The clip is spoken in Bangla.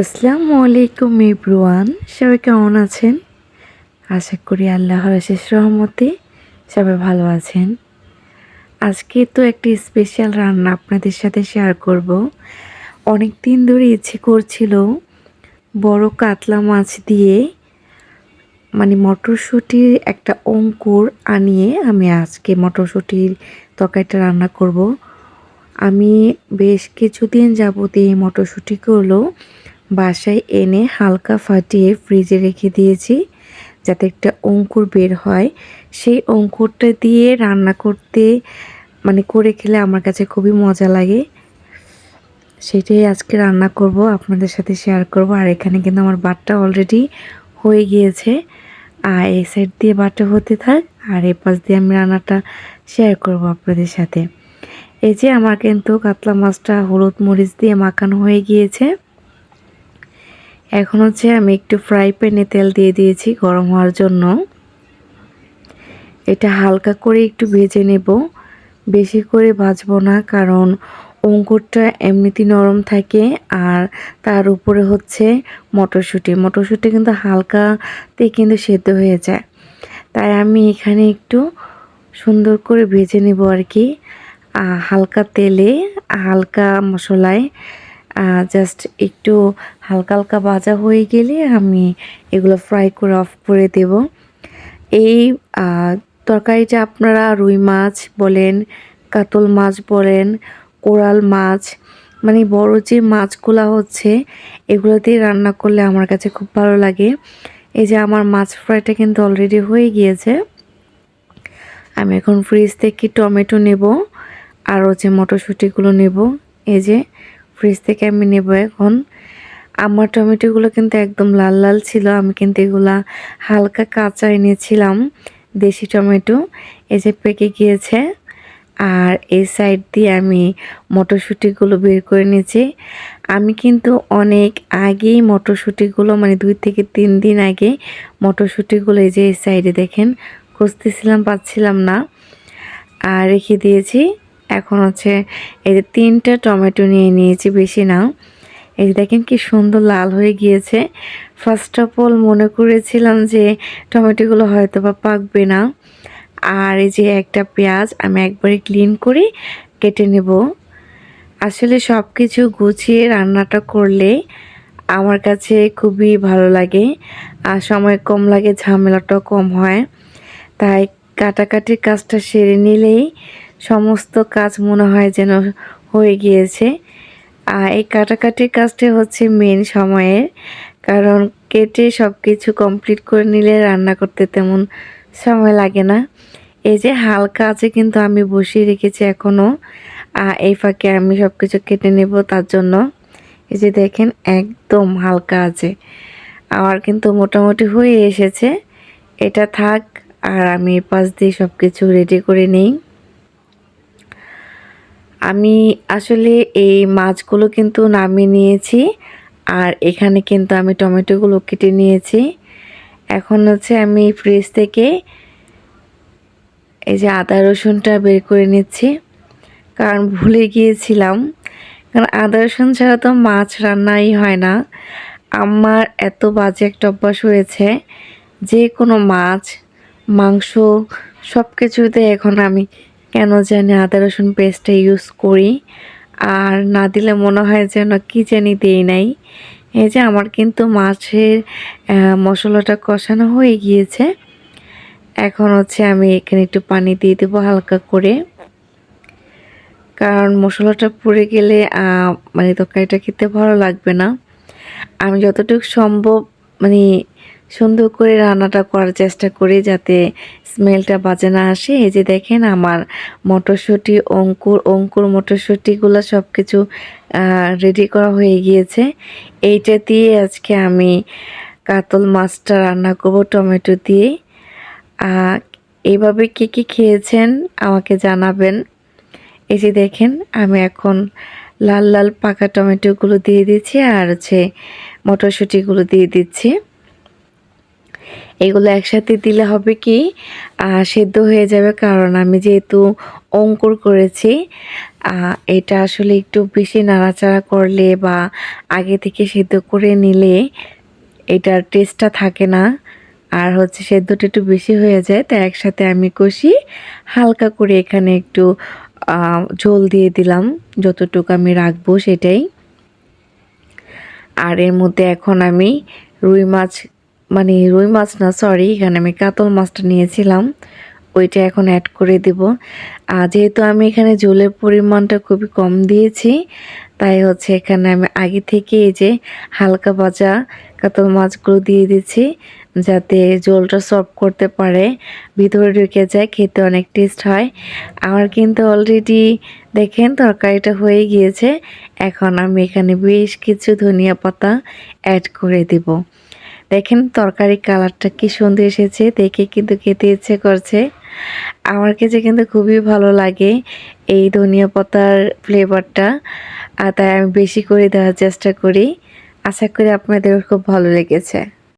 আসসালামু আলাইকুম এভরিওয়ান, সবাই কেমন আছেন? আশা করি আল্লাহর শেষ রহমতে সবাই ভালো আছেন। আজকে তো একটি স্পেশাল রান্না আপনাদের সাথে শেয়ার করব। অনেক দিন ধরে ইচ্ছে করছিল বড় কাতলা মাছ দিয়ে মানে মটরশুঁটির একটা অঙ্কুর আনিয়ে আমি আজকে মটরশুঁটির তরকারিটা রান্না করব। আমি বেশ কিছুদিন যাবত এই মটরশুঁটিগুলো বাসায় এনে হালকা ফাটিয়ে ফ্রিজে রেখে দিয়েছি, যাতে একটা অঙ্কুর বের হয়। সেই অঙ্কুরটা দিয়ে রান্না করতে মানে করে খেলে আমার কাছে খুবই মজা লাগে। সেটাই আজকে রান্না করব, আপনাদের সাথে শেয়ার করব। আর এখানে কিন্তু আমার বাটটা অলরেডি হয়ে গিয়েছে। আর এই সাইড দিয়ে বাটা হতে থাক, আর এ পাশ দিয়ে আমি রান্নাটা শেয়ার করব আপনাদের সাথে। এই যে আমার কিন্তু কাতলা মাছটা হলুদ মরিচ দিয়ে মাখানো হয়ে গিয়েছে। এখন হচ্ছে আমি একটু ফ্রাই প্যানে তেল দিয়ে দিয়েছি গরম হওয়ার জন্য। এটা হালকা করে একটু ভেজে নেব। বেশি করে ভাজবো না, কারণ অঙ্কুরটা এমনিতেই নরম থাকে আর তার উপরে হচ্ছে মটরশুঁটি। মটরশুঁটি কিন্তু হালকাতে কিন্তু সেদ্ধ হয়ে যায়। তাই আমি এখানে একটু সুন্দর করে ভেজে নেব আর কি। হালকা তেলে, হালকা মশলায় জাস্ট একটু হালকা হালকা ভাজা হয়ে গেলে আমি এগুলো ফ্রাই করে অফ করে দেব। এই তরকারিটা আপনারা রুই মাছ বলেন, কাতল মাছ বলেন, কোরাল মাছ মানে বড় যে মাছগুলো হচ্ছে, এগুলো দিয়ে রান্না করলে আমার কাছে খুব ভালো লাগে। এই যে আমার মাছ ফ্রাইটা কিন্তু অলরেডি হয়ে গিয়েছে। আমি এখন ফ্রিজ থেকে টমেটো নেব, আর হচ্ছে মটরশুঁটিগুলো নেব। এই যে ফ্রিজ থেকে আমি নেব এখন। আমার টমেটোগুলো কিন্তু একদম লাল লাল ছিল, আমি কিন্তু এগুলা হালকা কাঁচা এনেছিলাম, দেশি টমেটো। এই যে পেকে গিয়েছে। আর এই সাইড দিয়ে আমি মটরশুঁটিগুলো বের করে নিয়েছি। আমি কিন্তু অনেক আগেই মটরশুঁটিগুলো মানে দুই থেকে তিন দিন আগে মটরশুঁটিগুলো এই যে এই সাইডে দেখেন, খুঁজতেছিলাম, পাচ্ছিলাম না। আর রেখে দিয়েছি। এখন হচ্ছে এই যে তিনটা টমেটো নিয়ে নিয়েছি, বেশি না। এই যে দেখেন কি সুন্দর লাল হয়ে গিয়েছে। ফার্স্ট অফ অল মনে করেছিলাম যে টমেটোগুলো হয়তো বা পাকবে না। আর এই যে একটা পেঁয়াজ আমি একবারে ক্লিন করে কেটে নেব। আসলে সব কিছু গুছিয়ে রান্নাটা করলে আমার কাছে খুবই ভালো লাগে। আর সময় কম লাগে, ঝামেলাটাও কম হয়। তাই কাটাকাটির কাজটা সেরে নিলেই সমস্ত কাজ মনে হয় যেন হয়ে গিয়েছে। আর এই কাটাকাটির কাজটা হচ্ছে মেন সময়ের। কারণ কেটে সব কিছু কমপ্লিট করে নিলে রান্না করতে তেমন সময় লাগে না। এই যে হালকা আছে কিন্তু আমি বসিয়ে রেখেছি এখনও এই ফাঁকে আমি সব কিছু কেটে নেব তার জন্য। এই যে দেখেন একদম হালকা আছে। আমার কিন্তু মোটামুটি হয়ে এসেছে। এটা থাক, আর আমি পাশ দিয়ে সব কিছু রেডি করে নেই। আমি আসলে এই মাছগুলো কিন্তু নামিয়ে নিয়েছি, আর এখানে কিন্তু আমি টমেটোগুলো কেটে নিয়েছি। এখন হচ্ছে আমি ফ্রিজ থেকে এই যে আদা রসুনটা বের করে নিচ্ছি। কারণ ভুলে গিয়েছিলাম, কারণ আদা রসুন ছাড়া তো মাছ রান্নাই হয় না। আমার এত বাজে একটা অভ্যাস হয়েছে, যে কোনো মাছ, মাংস সব কিছুতে এখন আমি কেন জানি আদা, রসুন পেস্টটা ইউজ করি। আর না দিলে মনে হয় যেন কি জানি দিই নাই। এই যে আমার কিন্তু মাছের মশলাটা কষানো হয়ে গিয়েছে। এখন হচ্ছে আমি এখানে একটু পানি দিয়ে দেবো হালকা করে। কারণ মশলাটা পুড়ে গেলে মানে তরকারিটা খেতে ভালো লাগবে না। আমি যতটুকু সম্ভব মানে সুন্দর করে রান্নাটা করার চেষ্টা করি যাতে স্মেলটা বাজে না আসে। এই যে দেখেন আমার মটরশুঁটি, অঙ্কুর অঙ্কুর মটরশুঁটিগুলো সব কিছু রেডি করা হয়ে গিয়েছে। এইটা দিয়ে আজকে আমি কাতল মাছটা রান্না করব টমেটো দিয়ে। এইভাবে কি কি খেয়েছেন আমাকে জানাবেন। এই যে দেখেন, আমি এখন লাল লাল পাকা টমেটোগুলো দিয়ে দিচ্ছি আর হচ্ছে মটরশুঁটিগুলো দিয়ে দিচ্ছি। এগুলো একসাথে দিলে হবে কি সেদ্ধ হয়ে যাবে কারণ আমি যেহেতু অঙ্কুর করেছি এটা আসলে একটু বেশি নাড়াচাড়া করলে বা আগে থেকে সেদ্ধ করে নিলে এটার টেস্টটা থাকে না। আর হচ্ছে সেদ্ধটা একটু বেশি হয়ে যায়, তাই একসাথে আমি কষি হালকা করে এখানে একটু ঝোল দিয়ে দিলাম, যতটুকু আমি রাখব সেটাই। আর এর মধ্যে এখন আমি রুই মাছ মানে রুই মাছ না সরি এখানে আমি কাতল মাছটা নিয়েছিলাম। ওইটা এখন অ্যাড করে দেব। আর যেহেতু আমি এখানে জলের পরিমাণটা খুবই কম দিয়েছি, তাই হচ্ছে এখানে আমি আগে থেকে এই যে হালকা ভাজা কাতল মাছগুলো দিয়ে দিচ্ছি, যাতে জলটা সফট করতে পারে, ভিতরে ঢুকে যায়, খেতে অনেক টেস্ট হয়। আমার কিন্তু অলরেডি দেখেন তরকারিটা হয়ে গিয়েছে, এখন আমি এখানে বেশ কিছু ধনিয়া পাতা অ্যাড করে দেব। দেখেন তরকারি কালারটা কি সুন্দর এসেছে, দেখে কিন্তু খেতে ইচ্ছে করছে। আমার কাছে কিন্তু খুবই ভালো লাগে এই ধনিয়া পাতার ফ্লেভারটা আর তাই আমি বেশি করে দেওয়ার চেষ্টা করি। আশা করি আপনাদের খুব ভালো লেগেছে।